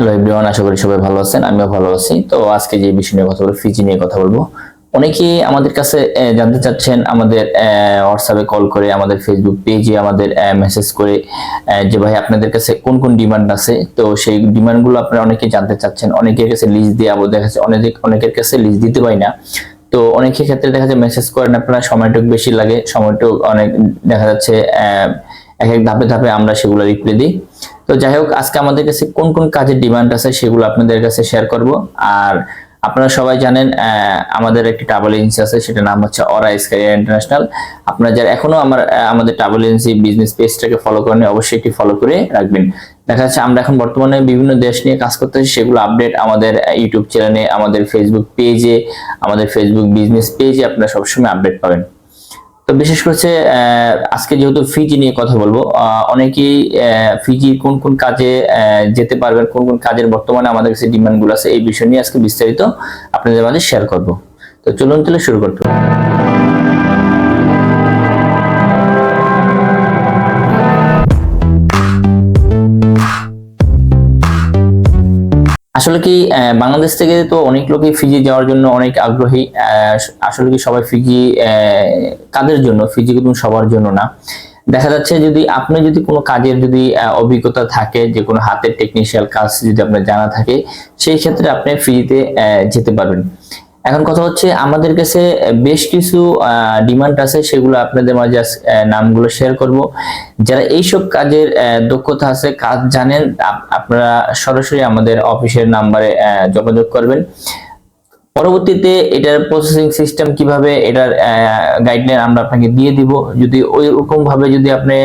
Hello everyone আশা করি সবাই ভালো আছেন, আমিও ভালো আছি। তো আজকে যে বিষয় নিয়ে কথা বলব ফিজি নিয়ে কথা বলব। অনেকেই আমাদের কাছে জানতে চাচ্ছেন আমাদের হোয়াটসঅ্যাপে কল করে, আমাদের ফেসবুক পেজে আমাদের মেসেজ করে যে ভাই আপনাদের কাছে কোন কোন ডিমান্ড আছে? তো সেই ডিমান্ডগুলো আপনারা অনেকে জানতে চাচ্ছেন, অনেকের কাছে লিস্ট দিয়ে আবার দেখা যাচ্ছে অনেক, অনেকের কাছে লিস্ট দিতে পারি না। তো অনেকের ক্ষেত্রে দেখা যায় মেসেজ করেন আপনারা, সময়টুকু বেশি লাগে, সময়টুকু অনেক দেখা যাচ্ছে এক এক ধাপে ধাপে আমরা সেগুলো রিপ্লাই দিই। তো যাই হোক, আজকে আমাদের কাছে কোন কোন কাজের ডিমান্ড আছে সেগুলো আপনাদের কাছে শেয়ার করব। আর আপনারা সবাই জানেন আমাদের একটি ট্রাভেল এজেন্সি আছে, সেটার নাম হচ্ছে অরা স্কাই ইন্টারন্যাশনাল আপনারা যারা এখনও আমার আমাদের ট্রাভেল এজেন্সি বিজনেস পেজটাকে ফলো করেন অবশ্যই একটি ফলো করে রাখবেন। দেখা যাচ্ছে আমরা এখন বর্তমানে বিভিন্ন দেশ নিয়ে কাজ করতেছি, সেগুলো আপডেট আমাদের ইউটিউব চ্যানেলে আমাদের ফেসবুক পেজে আমাদের ফেসবুক বিজনেস পেজে আপনারা সবসময় আপডেট পাবেন। তো বিশেষ করে আজকে যেহেতু ফিজি নিয়ে কথা বলব অনেকেই ফিজি কোন কোন কাজে যেতে পারবেন, কোন কোন কাজের বর্তমানে আমাদের কাছে ডিমান্ডগুলো আছে, এই বিষয় নিয়ে আজকে বিস্তারিত আপনাদের মাঝে শেয়ার করব। তো চলুন তাহলে শুরু করতে আসলে কি বাংলাদেশ থেকে তো অনেক লোকই ফিজি যাওয়ার জন্য অনেক আগ্রহী আসলে কি সবাই ফিজি কাদের জন্য? ফিজি কিন্তু সবার জন্য না। দেখা যাচ্ছে যদি আপনি যদি কোনো কাজের যদি অভিজ্ঞতা থাকে, যে কোনো হাতের টেকনিশিয়াল কাজ যদি আপনার জানা থাকে, সেই ক্ষেত্রে আপনি ফ্রিতে যেতে পারবেন। এখন কথা হচ্ছে আমাদের কাছে বেশ কিছু ডিমান্ড আছে, সেগুলো আপনাদের মাঝে নামগুলো শেয়ার করব। যারা এইসব কাজের দক্ষতা আছে, কাজ জানেন আপনারা সরাসরি আমাদের অফিসের নাম্বারে যোগাযোগ করবেন। পরবর্তীতে এটার প্রসেসিং সিস্টেম কীভাবে, এটার গাইডলাইন আমরা আপনাকে দিয়ে দিব। যদি ওই রকম ভাবে যদি আপনি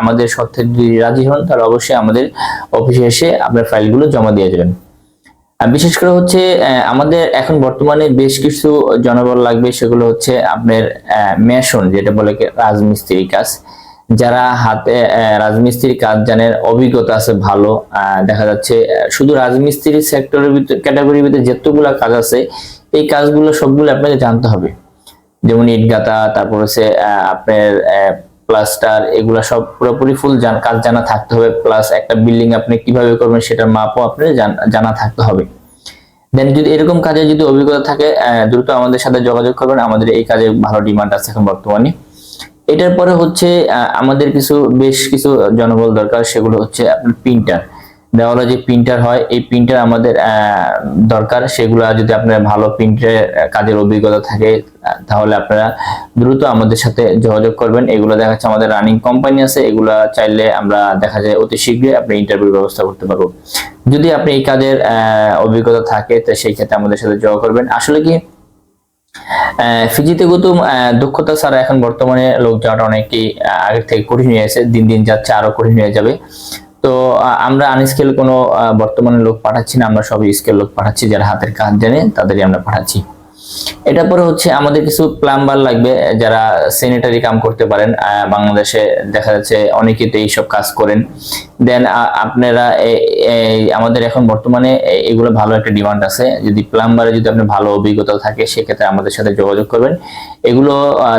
আমাদের শর্তে যদি রাজি হন, তাহলে অবশ্যই আমাদের অফিসে এসে আপনার ফাইলগুলো জমা দিয়ে যাবেন বিশেষ করে হচ্ছে আমাদের এখন বর্তমানে বেশ কিছু জনবল লাগবে সেগুলো হচ্ছে আপনার মেশন যেটা বলে রাজমিস্ত্রি কাজ। যারা হাতে আহ, রাজমিস্ত্রি কাজ জানেন অভিজ্ঞতা আছে ভালো দেখা যাচ্ছে শুধু রাজমিস্ত্রি সেক্টরের ভিতরে ক্যাটাগরির ভিতরে যতগুলো কাজ আছে এই কাজগুলো সবগুলো আপনাকে জানতে হবে। যেমন ইট গাঁথা তারপর হচ্ছে আপনার প্লাস্টার, এগুলা সব পুরোপুরি ফুল কাজ জানা থাকতে হবে প্লাস একটা বিল্ডিং আপনি কীভাবে করবেন সেটার মাপও আপনার জানা থাকতে হবে। দেন যদি এরকম কাজে যদি অভিজ্ঞতা থাকে দ্রুত আমাদের সাথে যোগাযোগ করবেন, আমাদের এই কাজে ভালো ডিমান্ড আছে এখন বর্তমানে। এটার পরে হচ্ছে আমাদের কিছু, বেশ কিছু জনবল দরকার, সেগুলো হচ্ছে আপনার প্রিন্টার দেওয়ালে যে প্রিন্টার হয়, এই প্রিন্টার আমাদের দরকার, সেগুলো যদি আপনার ভালো প্রিন্টারের কাজের অভিজ্ঞতা থাকে তাহলে আপনারা দ্রুত আমাদের সাথে যোগাযোগ করবেন। এগুলো দেখা যাচ্ছে আমাদের রানিং কোম্পানি আছে এগুলা চাইলে আমরা দেখা যায় অতি শীঘ্রই আপনি ইন্টারভিউ ব্যবস্থা করতে পারব। যদি আপনি এই কাজের অভিজ্ঞতা থাকে তো সেই ক্ষেত্রে আমাদের সাথে যোগাযোগ করবেন। আসলে কি আহ, ফিজিতে গৌতম আহ, দক্ষতা ছাড়া এখন বর্তমানে লোক যাওয়াটা অনেকই আগের থেকে কঠিন হয়ে গেছে। দিন দিন যাচ্ছে আরও কঠিন হয়ে যাবে। তো আমরা আনস্কেল কোনো বর্তমানে লোক পাঠাচ্ছি না। আমরা সবই স্কেল লোক পাঠাচ্ছি যারা হাতের কাজ জানে তাদেরই আমরা পাঠাচ্ছি। এটা পরে হচ্ছে আমাদের কিছু প্লাম্বার লাগবে, যারা স্যানিটারি কাম করতে পারেন বাংলাদেশে দেখা যাচ্ছে অনেকেই তো এইসব কাজ করেন। দেন আপনারা আমাদের এখন বর্তমানে এগুলো ভালো একটা ডিমান্ড আছে। যদি প্লাম্বারে যদি আপনার ভালো অভিজ্ঞতা থাকে, সেক্ষেত্রে আমাদের সাথে যোগাযোগ করবেন। এগুলো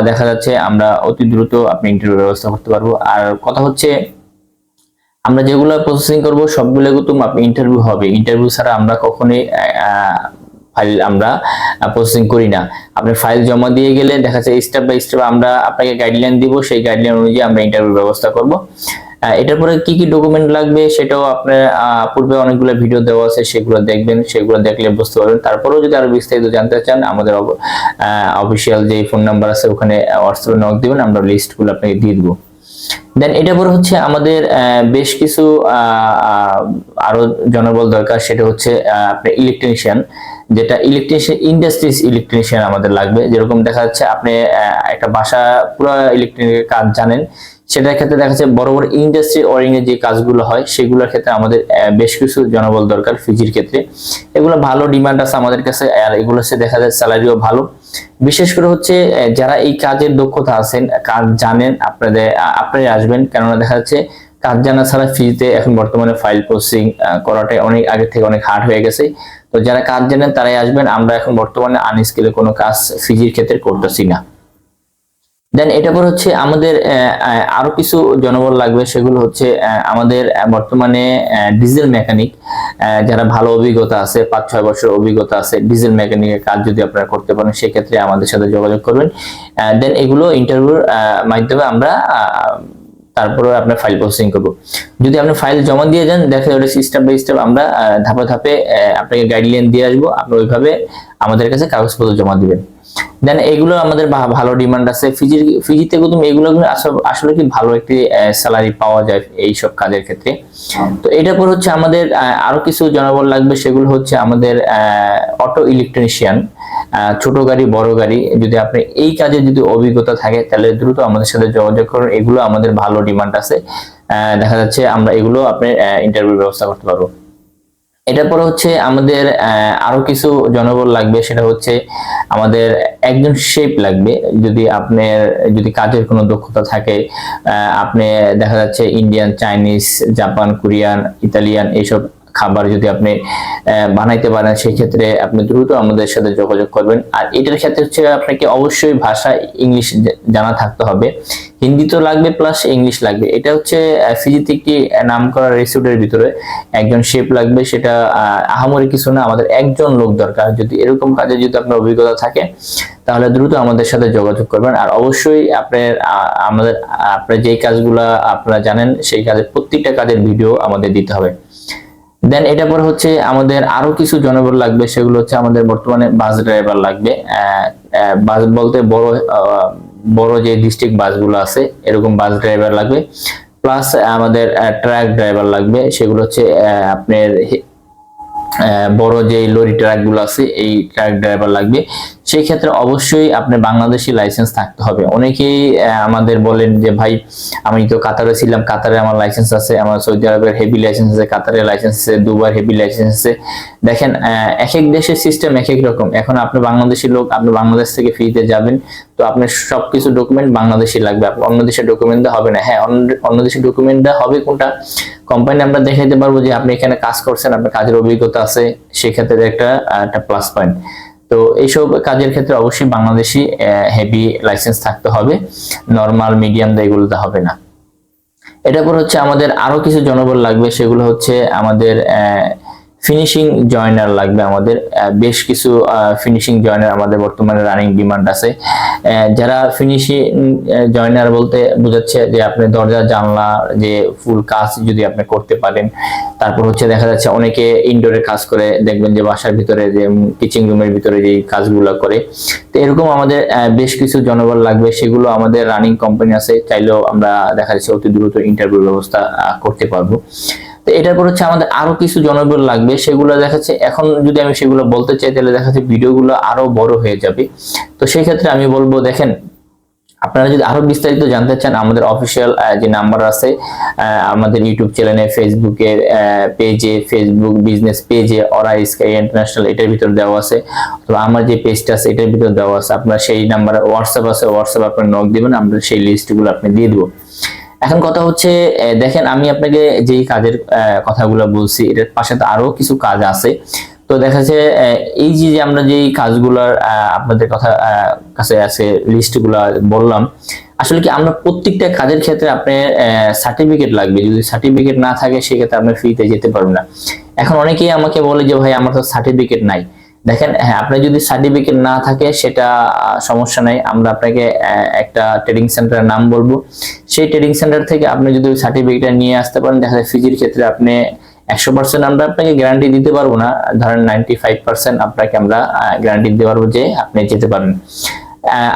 দেখা যাচ্ছে আমরা অতি দ্রুত আপনি ইন্টারভিউ ব্যবস্থা করতে পারব। আর কথা হচ্ছে, আমরা যেগুলো প্রসেসিং করব, সবগুলো কিন্তু আপনি ইন্টারভিউ হবে। ইন্টারভিউ ছাড়া আমরা কখনোই ফাইল আমরা প্রসেসিং করি না। আপনি ফাইল জমা দিয়ে গেলে দেখা যাচ্ছে স্টেপ বাই স্টেপ আমরা আপনাকে গাইডলাইন দিব, সেই গাইডলাইন অনুযায়ী আমরা ইন্টারভিউ ব্যবস্থা করব। এটার পরে কি কি ডকুমেন্ট লাগবে সেটাও আপনার পূর্বে অনেকগুলো ভিডিও দেওয়া আছে, সেগুলো দেখবেন, সেগুলো দেখলে বুঝতে পারবেন। তারপরেও যদি আরও বিস্তারিত জানতে চান, আমাদের অফিসিয়াল যে ফোন নাম্বার আছে, ওখানে হোয়াটসঅ্যাপে নক দিবেন, আমরা লিস্টগুলো আপনাকে দিয়ে দিব। দেন এটা পরে হচ্ছে আমাদের বেশ কিছু আরও জনবল দরকার, সেটা হচ্ছে আপনার ইলেকট্রিশিয়ান যেটা ইলেকট্রিশিয়ান ইন্ডাস্ট্রিজ ইলেকট্রিশিয়ান আমাদের লাগবে। যেরকম দেখা যাচ্ছে আপনি একটা বাসা পুরো ইলেকট্রিকের কাজ জানেন, সেটার ক্ষেত্রে দেখা যাচ্ছে বড় বড় ইন্ডাস্ট্রি ওয়ারিং এর যে কাজগুলো হয়, সেগুলোর ক্ষেত্রে আমাদের বেশ কিছু জনবল দরকার ফিজির ক্ষেত্রে। এগুলো ভালো ডিমান্ড আছে আমাদের কাছে, আর এগুলো হচ্ছে দেখা যায় স্যালারিও ভালো। বিশেষ করে হচ্ছে যারা এই কাজের দক্ষতা আছেন, কাজ জানেন, আপনাদের আ- আপনারা আসবেন। কেননা দেখা যাচ্ছে, কাজ জানা ছাড়া ফিজিতে এখন বর্তমানে ফাইল প্রসেসিং করাটাই অনেক, আগে থেকে অনেক হার্ড হয়ে গেছে। তো যারা কাজ জানেন তারাই আসবেন, আমরা এখন বর্তমানে আনস্কিলে কোনো কাজ ফিজির ক্ষেত্রে করতেছি না। দেন এটা পর হচ্ছে আমাদের আরও কিছু জনবল লাগবে, সেগুলো হচ্ছে আমাদের বর্তমানে ডিজেল মেকানিক যারা ভালো অভিজ্ঞতা আছে, পাঁচ ছয় বছর অভিজ্ঞতা আছে ডিজেল মেকানিকের কাজ যদি আপনারা করতে পারেন, সেক্ষেত্রে আমাদের সাথে যোগাযোগ করবেন। দেন এগুলো ইন্টারভিউর মাধ্যমে আমরা তারপরে আপনার ফাইল প্রসেসিং করব। যদি আপনি ফাইল জমা দিয়ে যান দেখা যাবে স্টেপ বাই স্টেপ আমরা ধাপে ধাপে আপনাকে গাইডলাইন দিয়ে আসব। আপনি ওইভাবে আমাদের কাছে কাগজপত্র জমা দিবেন। দেন এগুলো আমাদের ভালো ডিমান্ড আছে। ফিজি ফিজিতে কিন্তু এগুলো আসলে- কি ভালো একটি স্যালারি পাওয়া যায় এই সব কাজের ক্ষেত্রে। তো এটার পর হচ্ছে আমাদের আরও কিছু জনবল লাগবে। সেগুলো হচ্ছে আমাদের অটো ইলেকট্রিশিয়ান ছোট গাড়ি, বড় গাড়ি, যদি আপনি এই কাজে যদি অভিজ্ঞতা থাকে, তাহলে দ্রুত আমাদের সাথে যোগাযোগ করুন। এগুলো আমাদের ভালো ডিমান্ড আছে। দেখা যাচ্ছে আমরা এগুলো আপনি ইন্টারভিউ ব্যবস্থা করতে পারব। এটার পর হচ্ছে আমাদের আরও কিছু জনবল লাগবে, সেটা হচ্ছে আমাদের একজন শেপ লাগবে। যদি আপনার, যদি কাজের কোনো দক্ষতা থাকে আপনি দেখা যাচ্ছে Indian Chinese Japan Korean Italian এইসব খাবার যদি আপনি বানাইতে পারেন সেই ক্ষেত্রে আপনি দ্রুত আমাদের সাথে যোগাযোগ করবেন। আর এটার ক্ষেত্রে হচ্ছে আপনাকে অবশ্যই ভাষা, ইংলিশ জানা থাকতে হবে। হিন্দি তো লাগবে প্লাস ইংলিশ লাগবে। এটা হচ্ছে ফিজিতে একটি নাম করা রেসিডের ভিতরে একজন শেপ লাগবে। সেটা আহামরি কিছু না, আমাদের একজন লোক দরকার। যদি এরকম কাজে যদি আপনার অভিজ্ঞতা থাকে, তাহলে দ্রুত আমাদের সাথে যোগাযোগ করবেন। আর অবশ্যই আপনার আমাদের আপনার যেই কাজগুলা আপনারা জানেন, সেই কাজের প্রত্যেকটা কাজের ভিডিও আমাদের দিতে হবে। দেন এটা পর হচ্ছে আমাদের আরও কিছু জনবল লাগবে, সেগুলো হচ্ছে আমাদের বর্তমানে বাস ড্রাইভার লাগবে। বাস বলতে বড় বড় যে ডিস্ট্রিক্ট বাসগুলো আছে, এরকম বাস ড্রাইভার লাগবে। প্লাস আমাদের ট্রাক ড্রাইভার লাগবে, সেগুলো হচ্ছে আপনার বড় যে লরি ট্রাকগুলো আছে, এই ট্রাক ড্রাইভার লাগবে। সেই ক্ষেত্রে অবশ্যই আপনার বাংলাদেশি লাইসেন্স থাকতে হবে। অনেকেই আমাদের বলেন যে, ভাই, আমি তো কাতারে ছিলাম, কাতারে আমার লাইসেন্স আছে, আমার সৌদি আরবের হেভি লাইসেন্স আছে কাতারের লাইসেন্স আছে দুবার হেভি লাইসেন্স আছে। দেখেন এক এক দেশের সিস্টেম এক এক রকম। এখন আপনি বাংলাদেশি লোক, আপনি বাংলাদেশ থেকে ফ্রিতে যাবেন। তো আপনার সবকিছু ডকুমেন্ট বাংলাদেশি লাগবে। অন্য দেশের ডকুমেন্ট হবে না। হ্যাঁ অন্য- দেশের ডকুমেন্ট হবে কোনটা? কোম্পানি আমরা দেখাইতে পারব যে আপনি এখানে কাজ করছেন, আপনার কাজের অভিজ্ঞতা আছে, সেক্ষেত্রে একটা একটা প্লাস পয়েন্ট তো এইসব কাজের ক্ষেত্রে অবশ্যই বাংলাদেশি হেভি লাইসেন্স থাকতে হবে। নর্মাল মিডিয়াম এগুলোতে হবে না। এটা পর হচ্ছে আমাদের আরও কিছু জনবল লাগবে, সেগুলো হচ্ছে আমাদের ফিনিশিং জয়নার লাগবে আমাদের। বেশ কিছু ফিনিশিং জয়নার আমাদের বর্তমানে রানিং ডিমান্ড আছে। যারা ফিনিশিং জয়নার বলতে বোঝাচ্ছে যে আপনি দরজা, জানলা, যে ফুল কাজ যদি আপনি করতে পারেন। তারপর হচ্ছে দেখা যাচ্ছে অনেকে ইনডোরে কাজ করে, দেখবেন যে বাসার ভিতরে যে কিচেন রুমের ভিতরে যে কাজগুলো করে। তো এরকম আমাদের বেশ কিছু জনবল লাগবে, সেগুলো আমাদের রানিং কোম্পানি আছে। চাইলেও আমরা দেখা যাচ্ছে অতি দ্রুত ইন্টারভিউ ব্যবস্থা করতে পারব। তো এটার পর হচ্ছে আমাদের আরও কিছু জনবল লাগবে। সেগুলো দেখাচ্ছে, এখন যদি আমি সেগুলো বলতে চাই, তাহলে দেখাচ্ছে ভিডিওগুলো আরও বড় হয়ে যাবে। তো সেই ক্ষেত্রে আমি বলব, দেখেন, আপনারা যদি আরও বিস্তারিত জানতে চান, আমাদের অফিসিয়াল যে নাম্বার আছে আমাদের ইউটিউব চ্যানেলে ফেসবুকের পেজে ফেসবুক বিজনেস পেজে অরা স্কাই ইন্টারন্যাশনাল এটার ভিতর দেওয়া আছে। অথবা আমার যে পেজটা আছে, এটার ভিতর দেওয়া আছে। আপনার সেই নাম্বারে হোয়াটসঅ্যাপ আছে হোয়াটসঅ্যাপ আপনার নক দিবেন, আমরা সেই লিস্টগুলো আপনি দিয়ে দেবো। এখন কথা হচ্ছে দেখেন আমি আপনাকে যেই কাজের কথাগুলো বলছি, এটার পাশে তো আরও কিছু কাজ আছে। তো দেখা যাচ্ছে এই যে আমরা যেই কাজগুলোর আপনাদের কথা কাছে আছে, লিস্টগুলো বললাম, আসলে কি আমরা প্রত্যেকটা কাজের ক্ষেত্রে আপনার সার্টিফিকেট লাগবে। যদি সার্টিফিকেট না থাকে, সেক্ষেত্রে আপনি ফ্রিতে যেতে পারবেন না। এখন অনেকেই আমাকে বলে যে, ভাই, আমার তো সার্টিফিকেট নাই। দেখেন হ্যাঁ আপনার যদি সার্টিফিকেট না থাকে, সেটা সমস্যা নাই। আমরা আপনাকে একটা ট্রেডিং সেন্টারের নাম বলব। সেই ট্রেডিং সেন্টার থেকে আপনি যদি সার্টিফিকেটটা নিয়ে আসতে পারেন, দেখা যায় ফিজির ক্ষেত্রে আপনি একশো পার্সেন্ট আমরা আপনাকে গ্যারান্টি দিতে পারব না। ধরেন নাইনটি ফাইভ পার্সেন্ট আপনাকে আমরা গ্যারান্টি দিতে পারব যে আপনি যেতে পারেন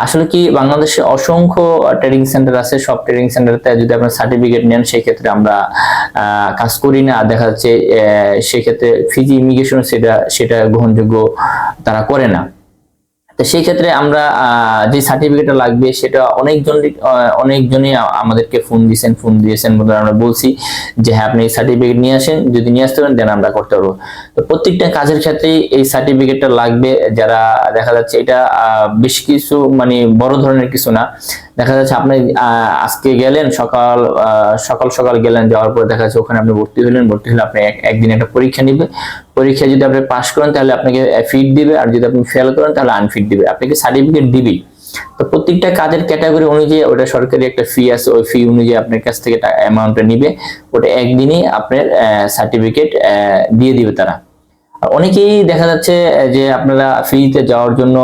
আসলে কি বাংলাদেশে অসংখ্য ট্রেডিং সেন্টার আছে। সব ট্রেডিং সেন্টারতে যদি আপনার সার্টিফিকেট নেন, সেক্ষেত্রে আমরা কাজ করি না। আর দেখা যাচ্ছে সেক্ষেত্রে ফিজি ইমিগ্রেশন সেটা সেটা গ্রহণযোগ্য তারা করে না। তো সেই ক্ষেত্রে আমরা যে সার্টিফিকেটটা লাগবে সেটা অনেকজন অনেকজনই আমাদেরকে ফোন দিয়েছেন ফোন দিয়েছেন আমরা বলছি যে হ্যাঁ আপনি এই সার্টিফিকেট নিয়ে আসেন, যদি নিয়ে আসতে পারেন দেন আমরা করতে পারব। তো প্রত্যেকটা কাজের ক্ষেত্রেই এই সার্টিফিকেটটা লাগবে, যারা দেখা যাচ্ছে এটা বেশ কিছু মানে বড় ধরনের কিছু না। দেখা যাচ্ছে আপনি আজকে গেলেন, সকাল সকাল সকাল গেলেন, যাওয়ার পরে দেখা যাচ্ছে ওখানে আপনি ভর্তি হলেন, ভর্তি হলে আপনি একদিন একটা পরীক্ষা নিবে। পরীক্ষা যদি আপনি পাস করেন, তাহলে আপনাকে ফিট দিবে, আর যদি আপনি ফেল করেন, তাহলে আনফিট দিবে। আপনাকে সার্টিফিকেট দিবেই? তো প্রত্যেকটা কাজের ক্যাটাগরি অনুযায়ী ওটা সরকারি একটা ফি আছে, ওই ফি অনুযায়ী আপনার কাছ থেকে অ্যামাউন্টটা নিবে। ওটা একদিনই আপনার সার্টিফিকেট দিয়ে দিবে তারা। অনেকেই দেখা যাচ্ছে যে আপনারা ফ্রিতে যাওয়ার জন্য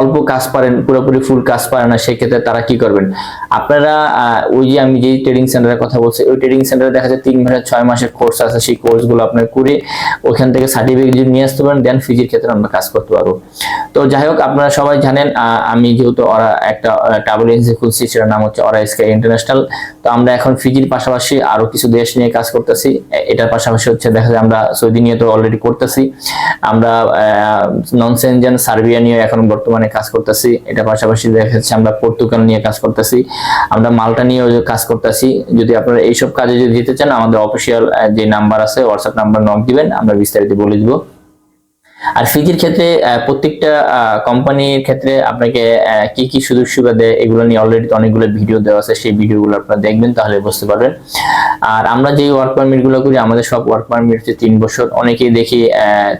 অল্প কাজ পারেন, পুরোপুরি ফুল কাজ পারেন না, সেক্ষেত্রে তারা কি করবেন? আপনারা ওই যে আমি যেই ট্রেডিং সেন্টারের কথা বলছি, ওই ট্রেডিং সেন্টারে দেখা যায় তিন মাসের ছয় মাসের কোর্স আছে, সেই কোর্সগুলো আপনার করে ওখান থেকে সার্টিফিকেট যদি নিয়ে আসতে পারেন দেন ফিজির ক্ষেত্রে আমরা কাজ করতে পারব। তো যাই হোক, আপনারা সবাই জানেন আমি যেহেতু ওরা একটা ট্রাভেল এজেন্সি খুলছি, সেটার নাম হচ্ছে ওরা স্কাই ইন্টারন্যাশনাল তো আমরা এখন ফিজির পাশাপাশি আরও কিছু দেশ নিয়ে কাজ করতেছি। এটার পাশাপাশি হচ্ছে দেখা যায় আমরা সৌদি নিয়ে তো অলরেডি করতেছি। আমরা নন সেনজেন সার্বিয়া নিয়ে এখন বর্তমানে কাজ করতেছি। এটা পাশাপাশি দেখা যাচ্ছে আমরা পর্তুগাল নিয়ে কাজ করতেছি। আমরা মালটা নিয়েও কাজ করতেছি। যদি আপনারা এইসব কাজে যদি দিতে চান, আমাদের অফিসিয়াল যে নাম্বার আছে হোয়াটসঅ্যাপ নাম্বার নক দিবেন, আমরা বিস্তারিত বলে দিব। আর ফিজির ক্ষেত্রে প্রত্যেকটা কোম্পানির ক্ষেত্রে আপনাকে কি কি সুযোগ সুবিধা দেয় এগুলো নিয়ে অলরেডি অনেকগুলো ভিডিও দেওয়া আছে, সেই ভিডিওগুলো আপনারা দেখবেন তাহলে বুঝতে পারবেন। আর আমরা যে ওয়ার্ক পারমিটগুলো করি, আমাদের সব ওয়ার্ক পারমিট হচ্ছে তিন বছর। অনেকেই দেখি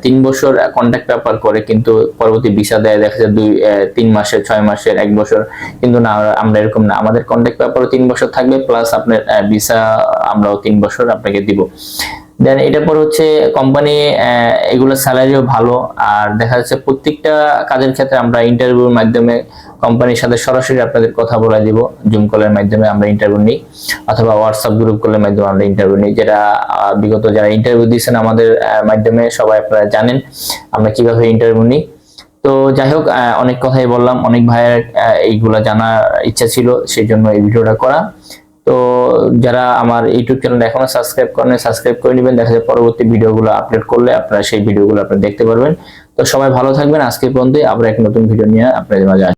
তিন বছর কন্ট্যাক্ট পেপার করে, কিন্তু পরবর্তী ভিসা দেয়, দেখা যায় দুই তিন মাসের, ছয় মাসের, এক বছর। কিন্তু না, আমরা এরকম না। আমাদের কন্ট্যাক্ট পেপারও তিন বছর থাকবে প্লাস আপনার ভিসা আমরাও তিন বছর আপনাকে দিব। দেন এটার পর হচ্ছে কোম্পানি এগুলো স্যালারিও ভালো। আর দেখা যাচ্ছে প্রত্যেকটা কাজের ক্ষেত্রে আমরা ইন্টারভিউর মাধ্যমে কোম্পানির সাথে সরাসরি আপনাদের কথা বলে দিব। জুম কলের মাধ্যমে আমরা ইন্টারভিউ নিই, অথবা হোয়াটসঅ্যাপ গ্রুপ কলের মাধ্যমে আমরা ইন্টারভিউ নিই, যেটা বিগত যারা ইন্টারভিউ দিয়েছেন আমাদের মাধ্যমে সবাই আপনারা জানেন আমরা কীভাবে ইন্টারভিউ নিই। তো যাই হোক অনেক কথাই বললাম। অনেক ভাইয়ের এইগুলা জানার ইচ্ছা ছিল সেই জন্য এই ভিডিওটা করা। তো যারা আমার ইউটিউব চ্যানেল এখনও সাবস্ক্রাইব করেন সাবস্ক্রাইব করে নেবেন। দেখা যায় পরবর্তী ভিডিওগুলো আপলোড করলে আপনারা সেই ভিডিওগুলো আপনারা দেখতে পারবেন। তো সবাই ভালো থাকবেন। আজকে পর্যন্ত আবার এক নতুন ভিডিও নিয়ে আপনাদের মাঝে।